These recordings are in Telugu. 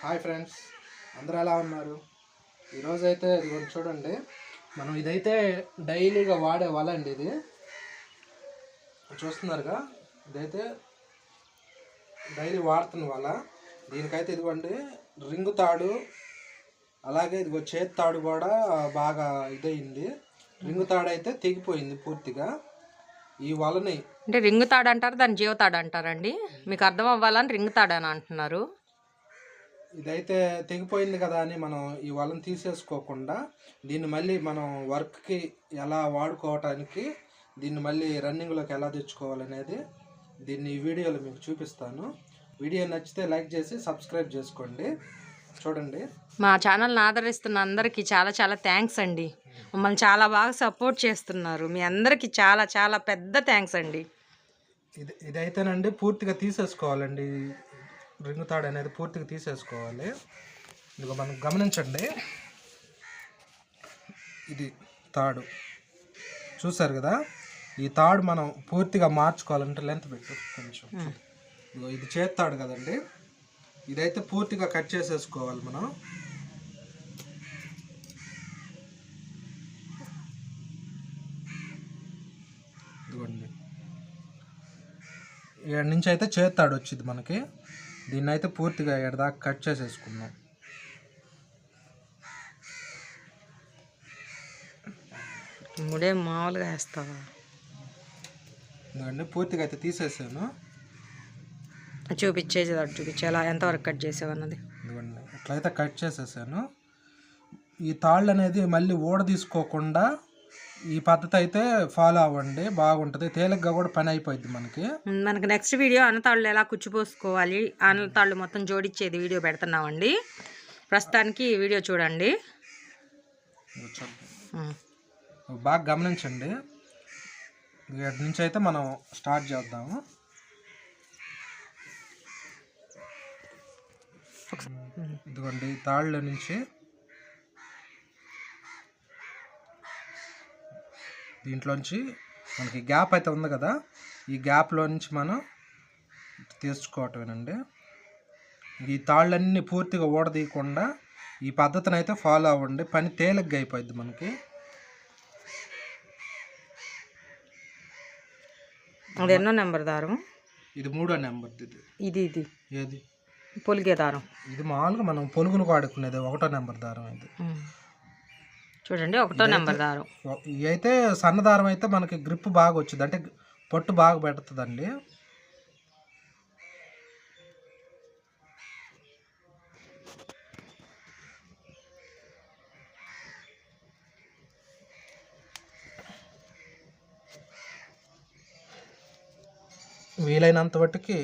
హాయ్ ఫ్రెండ్స్ అందరూ ఎలా ఉన్నారు? ఈరోజు అయితే ఇది కొంచెం చూడండి మనం ఇదైతే డైలీగా వాడే వల అండి ఇది. చూస్తున్నారుగా ఇదైతే డైలీ వాడుతున్న వల. దీనికైతే ఇదిగోండి రింగు తాడు అలాగే ఇదిగో చేతి తాడు కూడా బాగా ఇదయింది. రింగు తాడు అయితే తెగిపోయింది పూర్తిగా. ఈ వలని అంటే రింగ్ తాడు అంటారు దాన్ని జీవతాడు అంటారండి. మీకు అర్థం అవ్వాలని రింగ్ తాడు అని అంటున్నారు. ఇదైతే తెగిపోయింది కదా అని మనం ఈ వలను తీసేసుకోకుండా దీన్ని మళ్ళీ మనం వర్క్కి ఎలా వాడుకోవటానికి దీన్ని మళ్ళీ రన్నింగ్లోకి ఎలా తెచ్చుకోవాలనేది దీన్ని ఈ వీడియోలో మీకు చూపిస్తాను. వీడియో నచ్చితే లైక్ చేసి సబ్స్క్రైబ్ చేసుకోండి. చూడండి. మా ఛానల్ని ఆదరిస్తున్న అందరికీ చాలా చాలా థ్యాంక్స్ అండి. మమ్మల్ని చాలా బాగా సపోర్ట్ చేస్తున్నారు. మీ అందరికీ చాలా చాలా పెద్ద థ్యాంక్స్ అండి. ఇది ఇదైతేనండి పూర్తిగా తీసేసుకోవాలండి. రింగు తాడు అనేది పూర్తిగా తీసేసుకోవాలి. ఇదిగో మనం గమనించండి. ఇది తాడు. చూసారు కదా? ఈ తాడు మనం పూర్తిగా మార్చుకోవాలంటే లెంత్ పెట్టు. కొంచెం ఇదిగో ఇది చేతి తాడు కదండి. ఇదైతే పూర్తిగా కట్ చేసేసుకోవాలి మనం. ఇదిగోండి. ఏడు నుంచి అయితే చేస్తాడు వచ్చింది మనకి. దీన్ని అయితే పూర్తిగా ఏడు దాకా కట్ చేసేసుకుందాం ముడే మామూలుగా వేస్తావా? ఎందుకంటే పూర్తిగా అయితే తీసేసాను. చూపించేది అటు చూపించే ఎలా ఎంతవరకు కట్ చేసావన్నది అట్లయితే కట్ చేసేసాను. ఈ తాళ్ళు అనేది మళ్ళీ ఊడ తీసుకోకుండా ఈ పద్ధతి అయితే ఫాలో అవ్వండి బాగుంటుంది. తేలిగ్గా కూడా పని అయిపోయింది మనకి. మనకి నెక్స్ట్ వీడియో అన్నతాళ్ళు ఎలా కుచ్చిపోసుకోవాలి అన్నతాళ్ళు మొత్తం జోడించేది వీడియో పెడుతున్నామండి. ప్రస్తుతానికి ఈ వీడియో చూడండి. బాగా గమనించండి. ఇక్కడి నుంచి అయితే మనం స్టార్ట్ చేద్దాము. ఇదిగోండి తాళ్ళ నుంచి దీంట్లోంచి మనకి గ్యాప్ అయితే ఉంది కదా ఈ గ్యాప్లో నుంచి మనం తీసుకోవటమేనండి. ఈ తాళ్ళన్నీ పూర్తిగా ఊడదీయకుండా ఈ పద్ధతిని అయితే ఫాలో అవ్వండి. పని తేలిగ్గా అయిపోద్ది మనకి. అది ఎన్నో నెంబర్ దారం? ఇది మూడో నెంబర్ ఇది. ఇది ఇది. ఏది? పొలిగే దారం. ఇది మామూలుగా మనం పొలుగులు వాడుకునేది ఒకటో నెంబర్ దారం ఇది. చూడండి ఒకటో నెంబర్ దారం ఇవి అయితే సన్న దారం అయితే మనకి గ్రిప్ బాగా వచ్చింది అంటే పట్టు బాగా పెడుతుందండి. వీలైనంత మట్టుకి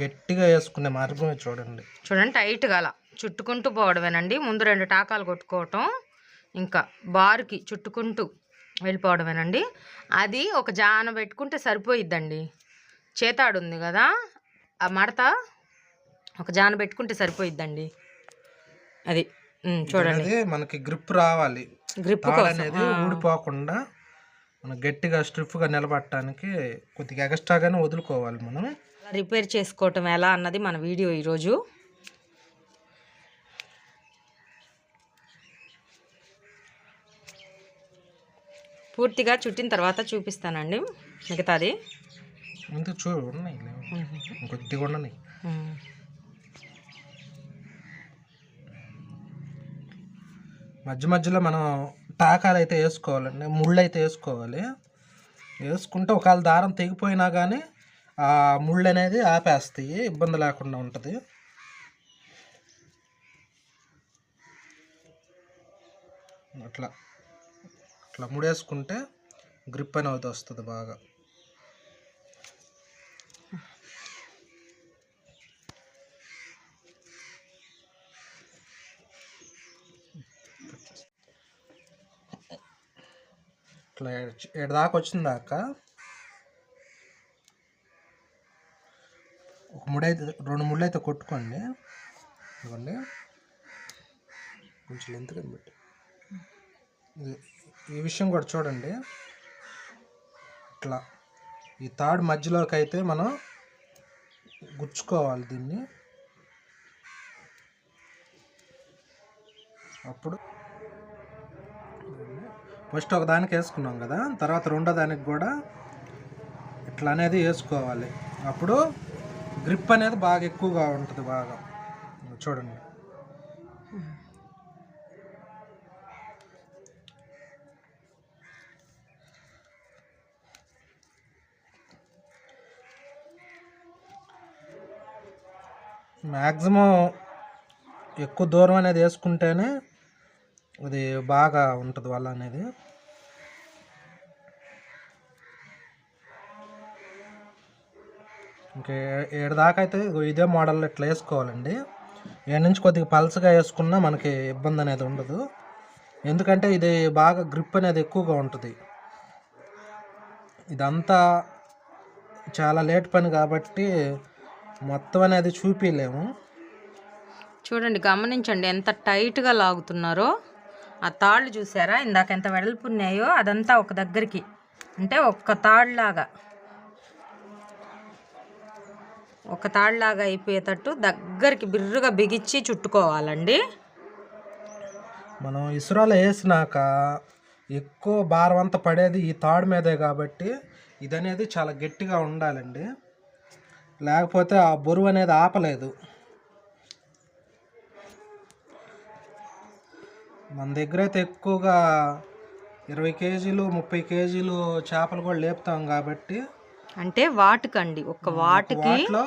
గట్టిగా వేసుకునే మార్గమే చూడండి. చూడండి టైట్గా అలా చుట్టుకుంటూ పోవడమేనండి. ముందు రెండు టాకాలు కొట్టుకోవటం. ఇంకా బారుకి చుట్టుకుంటూ వెళ్ళిపోవడమేనండి. అది ఒక జాన పెట్టుకుంటే సరిపోయిద్దండి. చేతాడు ఉంది కదా ఆ మడత ఒక జాన పెట్టుకుంటే సరిపోయిద్దండి. అది చూడండి. మనకి గ్రిప్ రావాలి. గ్రిప్ అనేది ఊడిపోకుండా మనం గట్టిగా స్ట్రిఫ్గా నిలబడటానికి కొద్దిగా ఎక్స్ట్రాగానే వదులుకోవాలి మనం. రిపేర్ చేసుకోవటం ఎలా అన్నది మన వీడియో ఈరోజు. పూర్తిగా చుట్టిన తర్వాత చూపిస్తానండి. మిగతాది? ముందు ఉన్నాయి. కొద్దిగా మధ్య మధ్యలో మనం టాకాలు అయితే వేసుకోవాలండి. ముళ్ళు అయితే వేసుకోవాలి. వేసుకుంటే ఒకవేళ దారం తెగిపోయినా కానీ ఆ ముళ్ళు అనేది ఆపేస్తాయి. ఇబ్బంది లేకుండా ఉంటుంది. అట్లా. అట్లా ముడేసుకుంటే గ్రిప్ అనేది వస్తుంది బాగా. ఇట్లా ఏడు దాకా వచ్చిన దాకా ఒక ముడైతే అయితే రెండు ముళ్ళు అయితే కొట్టుకోండి. ఇవ్వండి కొంచెం లెంత్ కనిపెట్టి ఈ విషయం కూడా చూడండి. ఇట్లా ఈ తాడు మధ్యలోకి అయితే మనం గుచ్చుకోవాలి దీన్ని. అప్పుడు ఫస్ట్ ఒక దానికి వేసుకున్నాం కదా తర్వాత రెండో దానికి కూడా ఇట్లా అనేది వేసుకోవాలి. అప్పుడు గ్రిప్ అనేది బాగా ఎక్కువగా ఉంటుంది బాగా. చూడండి. మ్యాక్సిమం ఎక్కువ దూరం అనేది వేసుకుంటేనే అది బాగా ఉంటుంది వల్ల అనేది. ఇంకా ఏడు దాకా అయితే ఇదే మోడల్ ఇట్లా వేసుకోవాలండి. ఏడు నుంచి కొద్దిగా పల్చగా వేసుకున్నా మనకి ఇబ్బంది అనేది ఉండదు. ఎందుకంటే ఇది బాగా గ్రిప్ అనేది ఎక్కువగా ఉంటుంది. ఇదంతా చాలా లేట్ పని కాబట్టి మొత్తం అనేది చూపించలేము చూడండి గమనించండి ఎంత టైట్గా లాగుతున్నారో. ఆ తాళ్ళు చూసారా? ఇందాక ఎంత వెడల్పు ఉన్నాయో అదంతా ఒక దగ్గరికి. అంటే ఒక్క తాళ్ళలాగా. ఒక తాళ్ళలాగా అయిపోయేటట్టు దగ్గరికి బిర్రుగా బిగించి చుట్టుకోవాలండి. మనం ఇసురాలో వేసినాక ఎక్కువ భారం అంతా పడేది ఈ తాడు మీదే కాబట్టి ఇది అనేది చాలా గట్టిగా ఉండాలండి. లేకపోతే ఆ బరువు అనేది ఆపలేదు. మన దగ్గర అయితే ఎక్కువగా ఇరవై కేజీలు ముప్పై కేజీలు చేపలు కూడా లేపుతాం కాబట్టి అంటే వాటికండి. ఒక్క వాటికి వాటిలో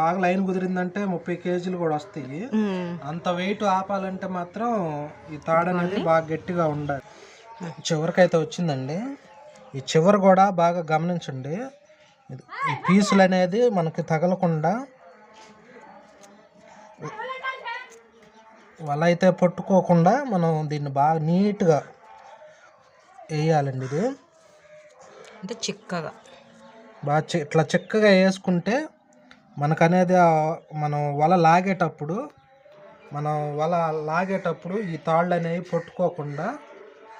బాగా లైన్ కుదిరిందంటే ముప్పై కేజీలు కూడా వస్తాయి. అంత వెయిట్ ఆపాలంటే మాత్రం ఈ తాడు అనేది బాగా గట్టిగా ఉండాలి. చివరికైతే వచ్చిందండి. ఈ చివరి కూడా బాగా గమనించండి. పీసులు అనేది మనకి తగలకుండా వల అయితే పట్టుకోకుండా మనం దీన్ని బాగా నీట్గా వేయాలండి ఇది. అంటే చిక్కగా. బాగా చి- ఇట్లా చిక్కగా వేసుకుంటే మనకనేది మనం వల లాగేటప్పుడు మనం వల లాగేటప్పుడు ఈ తాళ్ళు అనేవి పట్టుకోకుండా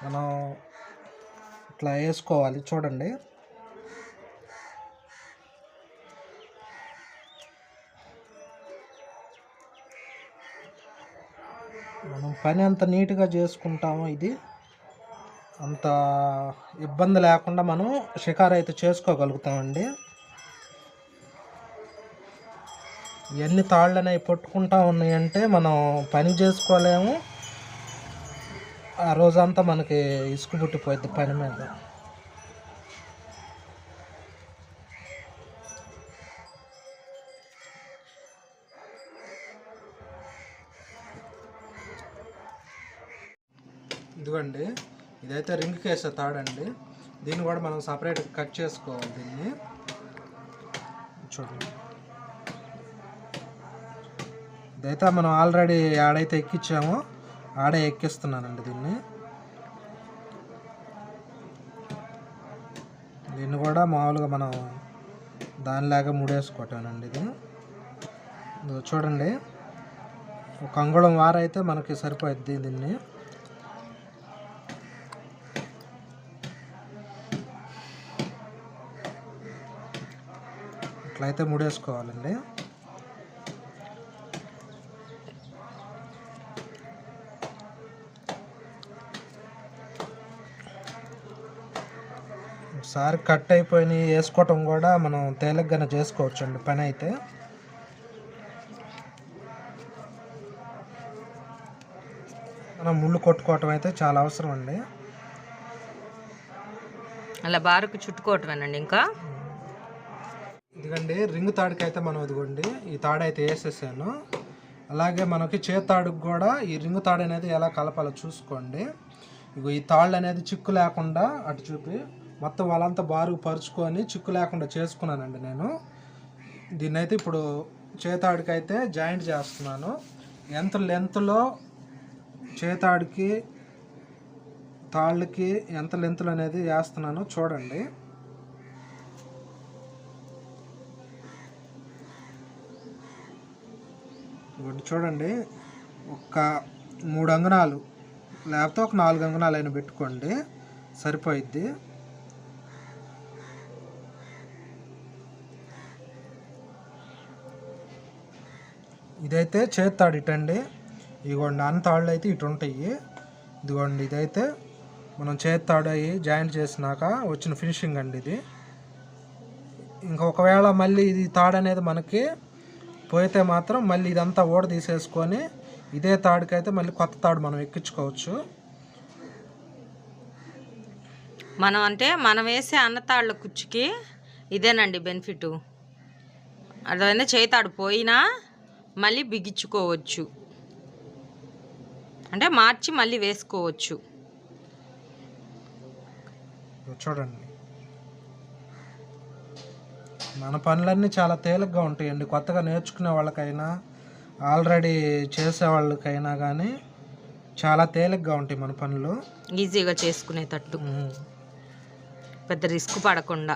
మనం ఇట్లా వేసుకోవాలి. చూడండి. పని అంత నీట్గా చేసుకుంటాము ఇది. అంత ఇబ్బంది లేకుండా మనం షికారు అయితే చేసుకోగలుగుతామండి. ఎన్ని తాళ్ళు అనేవి పట్టుకుంటా ఉన్నాయంటే మనం పని చేసుకోలేము. ఆ రోజంతా మనకి ఇసుకు పుట్టిపోయింది పని మీద. ఇదిగోండి ఇదైతే రింగ్ కేసే తాడండి. దీన్ని కూడా మనం సపరేట్ కట్ చేసుకోవాలి దీన్ని. చూడండి. ఇదైతే మనం ఆల్రెడీ ఆడైతే ఎక్కించామో ఆడే ఎక్కిస్తున్నానండి దీన్ని. దీన్ని కూడా మామూలుగా మనం దానిలాగా ముడేసుకోవటానండి ఇది. చూడండి. ఒక అంగుళం వారైతే మనకి సరిపోద్ది దీన్ని. ఇట్లయితే ముడేసుకోవాలండి. ఒకసారి కట్ అయిపోయి వేసుకోవటం కూడా మనం తేలిగ్గానే చేసుకోవచ్చు అండి పని అయితే. మనం ముళ్ళు కొట్టుకోవటం అయితే చాలా అవసరం అండి. అలా బారుకు చుట్టుకోవటమేనండి ఇంకా? ఇదిగండి రింగ్ తాడుకి అయితే మనం ఇదిగోండి ఈ తాడు అయితే వేసేసాను. అలాగే మనకి చేతాడుకు కూడా ఈ రింగ్ తాడు అనేది ఎలా కలపాలో చూసుకోండి. ఇగో ఈ తాళ్ళు అనేది చిక్కు లేకుండా అటు చూపి మొత్తం వాళ్ళంతా బారుగా పరుచుకొని చిక్కు లేకుండా చేసుకున్నానండి నేను. దీన్నైతే ఇప్పుడు చేతాడుకి అయితే జాయింట్ చేస్తున్నాను. ఎంత లెంత్లో చేతాడుకి తాళ్ళకి ఎంత లెంత్లు అనేది వేస్తున్నానో చూడండి. ఇదిగోండి చూడండి ఒక మూడు అంగనాలు లేకపోతే ఒక నాలుగు అంగనాలు అయినా పెట్టుకోండి సరిపోయిద్ది. ఇదైతే చేత్తాడు ఇటండి ఇదిగోండి అన్ని తాళ్ళు అయితే ఇటు ఉంటాయి ఇదిగోండి ఇదైతే మనం చేత్తాడు అవి అయ్యి జాయింట్ చేసినాక వచ్చిన ఫినిషింగ్ అండి ఇది. ఇంకా ఒకవేళ మళ్ళీ ఇది తాడు అనేది మనకి పోయితే మాత్రం మళ్ళీ ఇదంతా ఓడ తీసేసుకొని ఇదే తాడుకైతే మళ్ళీ కొత్త తాడు మనం ఎక్కించుకోవచ్చు. మనం అంటే మనం వేసే అన్నతాళ్ళ కుచ్చుకి ఇదేనండి బెనిఫిట్. అదైనా చేతాడు పోయినా మళ్ళీ బిగించుకోవచ్చు. అంటే మార్చి మళ్ళీ వేసుకోవచ్చు. చూడండి. మన పనులన్నీ చాలా తేలిగ్గా ఉంటాయండి. కొత్తగా నేర్చుకునే వాళ్ళకైనా ఆల్రెడీ చేసే వాళ్ళకైనా కానీ చాలా తేలిగ్గా ఉంటాయి మన పనులు. ఈజీగా చేసుకునేటట్టు. పెద్ద రిస్క్ పడకుండా.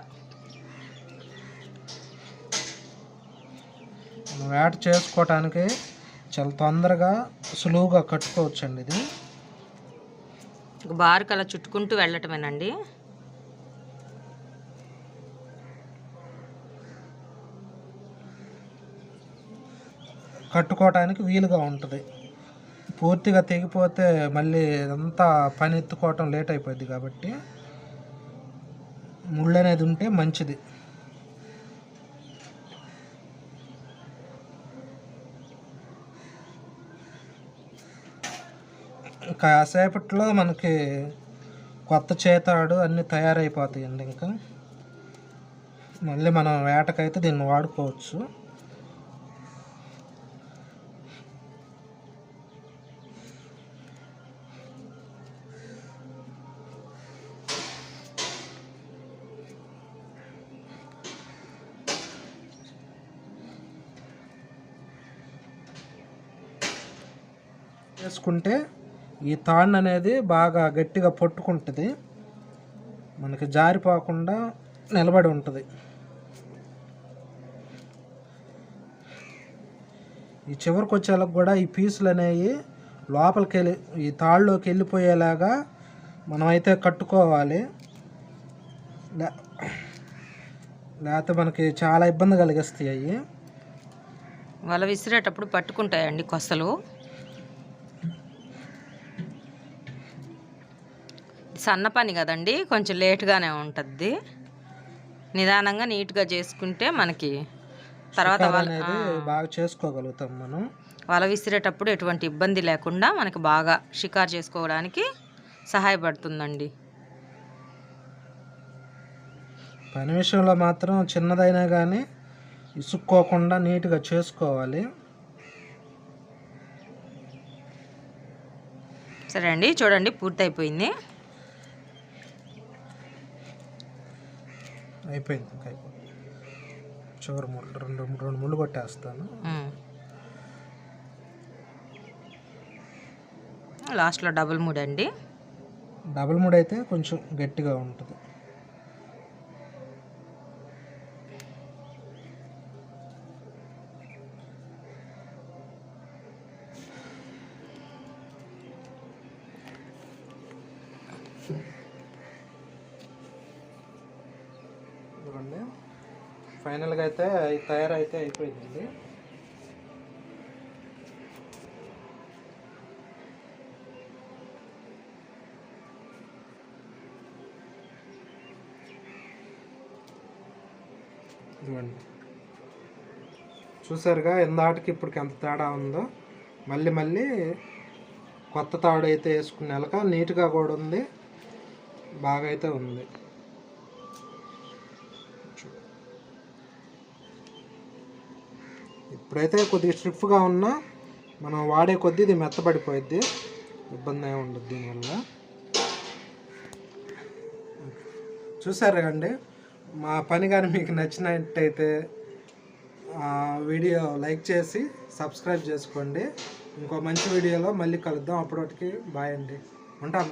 వేట చేసుకోవటానికి చాలా తొందరగా సులువుగా కట్టుకోవచ్చండి ఇది. బారుకు అలా చుట్టుకుంటూ వెళ్ళటమేనండి. కట్టుకోవటానికి వీలుగా ఉంటుంది. పూర్తిగా తెగిపోతే మళ్ళీ అంతా పని ఎత్తుకోవటం లేట్ అయిపోద్ది కాబట్టి ముళ్ళు అనేది ఉంటే మంచిది. కాసేపట్లో మనకి కొత్త చేతాడు అన్నీ తయారైపోతాయండి ఇంకా. మళ్ళీ మనం వేటకైతే దీన్ని వాడుకోవచ్చు. వేసుకుంటే ఈ తాండ్ అనేది బాగా గట్టిగా పట్టుకుంటుంది. మనకి జారిపోకుండా నిలబడి ఉంటుంది. ఈ చివరికి వచ్చేలకు కూడా ఈ పీసులు అనేవి లోపలికి వెళ్ళి ఈ తాళ్ళలోకి వెళ్ళిపోయేలాగా మనమైతే కట్టుకోవాలి. లే లేకపోతే మనకి చాలా ఇబ్బంది కలిగిస్తాయి అవి. వల విసిరేటప్పుడు పట్టుకుంటాయండి కొసలు. సన్న పని కదండి కొంచెం లేట్గానే ఉంటుంది నిదానంగా నీట్గా చేసుకుంటే మనకి తర్వాత బాగా చేసుకోగలుగుతాం మనం. వల విసిరేటప్పుడు ఎటువంటి ఇబ్బంది లేకుండా మనకి బాగా షికారు చేసుకోవడానికి సహాయపడుతుందండి. పని విషయంలో మాత్రం చిన్నదైనా కానీ ఇసుక్కోకుండా నీట్గా చేసుకోవాలి. సరే అండి చూడండి పూర్తయిపోయింది. అయిపోయింది ఇంకా అయిపోయింది చివరి ముళ్ళు రెండు రెండు ముళ్ళు కొట్టేస్తాను. లాస్ట్లో డబుల్ మూడ్ అండి డబుల్ ముడి అయితే కొంచెం గట్టిగా ఉంటుంది. ఫైనల్గా అయితే తయారైతే అయిపోయిందండి. ఇదిగోండి. చూసారుగా ఎందాటికి ఇప్పటికి ఎంత తేడా ఉందో. మళ్ళీ మళ్ళీ కొత్త తాడు అయితే వేసుకునేలాగా నీట్గా కూడా ఉంది. బాగా అయితే ఉంది. ఇప్పుడైతే కొద్దిగా స్ట్రిప్గా ఉన్నా మనం వాడే కొద్దీ ఇది మెత్తబడిపోయిద్ది. ఇబ్బంది ఏమి ఉండదు దీనివల్ల. చూసారు కండి మా పని కానీ మీకు నచ్చినట్టయితే వీడియో లైక్ చేసి సబ్స్క్రైబ్ చేసుకోండి. ఇంకో మంచి వీడియోలో మళ్ళీ కలుద్దాం. అప్పటికి బాయ్ అండి. ఉంటాను.